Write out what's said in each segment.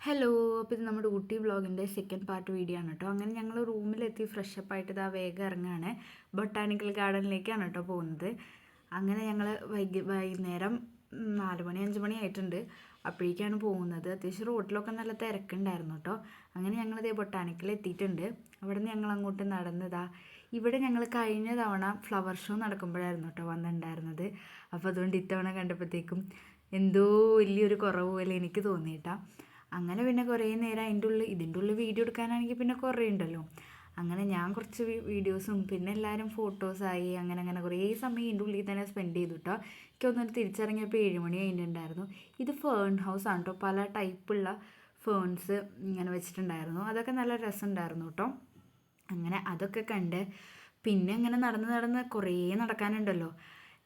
Hello അപ്പോൾ ഇത് നമ്മുടെ ഊട്ടി വ്ളോഗിന്റെ സെക്കൻഡ് പാർട്ട് വീഡിയോ ആണ് കേട്ടോ അങ്ങനെ ഞങ്ങൾ റൂമിലെത്തി ഫ്രഷപ്പ് ആയിട്ട് ഇതാ വേഗം ഇറങ്ങാണ് ബൊട്ടാനിക്കൽ ഗാർഡനിലേക്കാണ് കേട്ടോ പോകുന്നത്. അങ്ങനെ ഞങ്ങൾ വൈകി വൈകുന്നേരം നാല് മണി അഞ്ച് മണി ആയിട്ടുണ്ട്. അപ്പോഴേക്കാണ് പോകുന്നത്. അത്യാവശ്യം റോട്ടിലൊക്കെ നല്ല തിരക്കുണ്ടായിരുന്നു കേട്ടോ അങ്ങനെ ഞങ്ങളിതേ ബൊട്ടാനിക്കൽ എത്തിയിട്ടുണ്ട്. അവിടെ നിന്ന് ഞങ്ങൾ അങ്ങോട്ട് നടന്നതാ ഇവിടെ ഞങ്ങൾ കഴിഞ്ഞ തവണ ഫ്ലവർ ഷോ നടക്കുമ്പോഴായിരുന്നു കേട്ടോ വന്നിട്ടുണ്ടായിരുന്നത്. അപ്പോൾ അതുകൊണ്ട് ഇത്തവണ കണ്ടപ്പോഴത്തേക്കും എന്തോ വലിയൊരു കുറവ് പോലെ എനിക്ക് തോന്നിയിട്ടാ. അങ്ങനെ പിന്നെ കുറേ നേരം അതിന്റെ ഉള്ളിൽ ഇതിന്റെ ഉള്ളിൽ വീഡിയോ എടുക്കാനാണെങ്കിൽ പിന്നെ കുറേ ഉണ്ടല്ലോ. അങ്ങനെ ഞാൻ കുറച്ച് വീഡിയോസും പിന്നെ എല്ലാവരും ഫോട്ടോസായി അങ്ങനെ അങ്ങനെ കുറേ സമയം ഇതിന്റെ ഉള്ളിൽ തന്നെ സ്പെൻഡ് ചെയ്തു കേട്ടോ എനിക്കൊന്നും തിരിച്ചിറങ്ങിയപ്പോൾ ഏഴ് മണി കഴിഞ്ഞിട്ടുണ്ടായിരുന്നു. ഇത് ഫേൺ ഹൗസ് ആണ് കേട്ടോ പല ടൈപ്പുള്ള ഫേൺസ് ഇങ്ങനെ വെച്ചിട്ടുണ്ടായിരുന്നു. അതൊക്കെ നല്ല രസമുണ്ടായിരുന്നു കേട്ടോ അങ്ങനെ അതൊക്കെ കണ്ട് പിന്നെ ഇങ്ങനെ നടന്ന് നടന്ന് കുറേ നടക്കാനുണ്ടല്ലോ.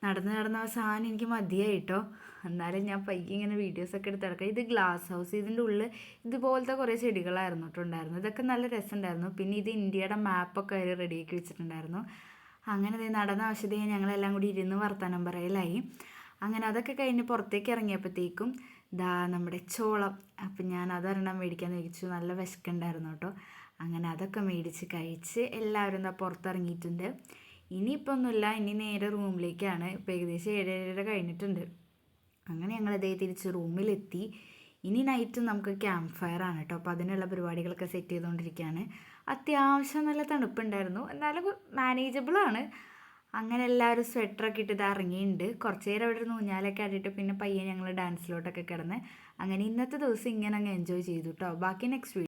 നടന്ന് നടന്ന അവസാനം എനിക്ക് മതിയായി കേട്ടോ എന്നാലും ഞാൻ പയ്യെ ഇങ്ങനെ വീഡിയോസൊക്കെ എടുത്ത് നടക്കാം. ഇത് ഗ്ലാസ് ഹൗസ് ഇതിന്റെ ഉള്ളിൽ ഇതുപോലത്തെ കുറേ ചെടികളായിരുന്നു കേട്ടോ ഇതൊക്കെ നല്ല രസമുണ്ടായിരുന്നു. പിന്നെ ഇത് ഇന്ത്യയുടെ മാപ്പൊക്കെ അവർ റെഡിയാക്കി വെച്ചിട്ടുണ്ടായിരുന്നു. അങ്ങനെ നടന്ന ആവശ്യതയെ ഞങ്ങളെല്ലാം കൂടി ഇരുന്ന് വർത്തമാനം പറയലായി. അങ്ങനെ അതൊക്കെ കഴിഞ്ഞ് പുറത്തേക്ക് ഇറങ്ങിയപ്പോഴത്തേക്കും ദാ നമ്മുടെ ചോളം. അപ്പം ഞാൻ അതൊരെണ്ണം മേടിക്കാൻ ചോദിച്ചു നല്ല വിശക്കുണ്ടായിരുന്നു കേട്ടോ അങ്ങനെ അതൊക്കെ മേടിച്ച് കഴിച്ച് എല്ലാവരും എന്താ പുറത്തിറങ്ങിയിട്ടുണ്ട്. ഇനിയിപ്പോൾ ഒന്നുമില്ല ഇനി നേരെ റൂമിലേക്കാണ്. ഇപ്പോൾ ഏകദേശം ഏഴ് ഏഴര കഴിഞ്ഞിട്ടുണ്ട്. അങ്ങനെ ഞങ്ങൾ അതേ തിരിച്ച് റൂമിലെത്തി. ഇനി നൈറ്റ് നമുക്ക് ക്യാമ്പ് ഫയർ ആണ് കേട്ടോ. അപ്പോൾ അതിനുള്ള പരിപാടികളൊക്കെ സെറ്റ് ചെയ്തുകൊണ്ടിരിക്കുകയാണ്. അത്യാവശ്യം നല്ല തണുപ്പുണ്ടായിരുന്നു. എന്നാലും മാനേജബിളാണ് അങ്ങനെ എല്ലാവരും സ്വെറ്ററൊക്കെ ഇട്ട് ഇത് ഇറങ്ങിയിട്ടുണ്ട് കുറച്ച് നേരം അവിടെ ഇരുന്ന് ഊഞ്ഞാലൊക്കെ ആടിയിട്ട് പിന്നെ പയ്യെ ഞങ്ങൾ ഡാൻസിലോട്ടൊക്കെ കിടന്ന് അങ്ങനെ ഇന്നത്തെ ദിവസം ഇങ്ങനെ അങ്ങ് എൻജോയ് ചെയ്തു കേട്ടോ. ബാക്കി നെക്സ്റ്റ്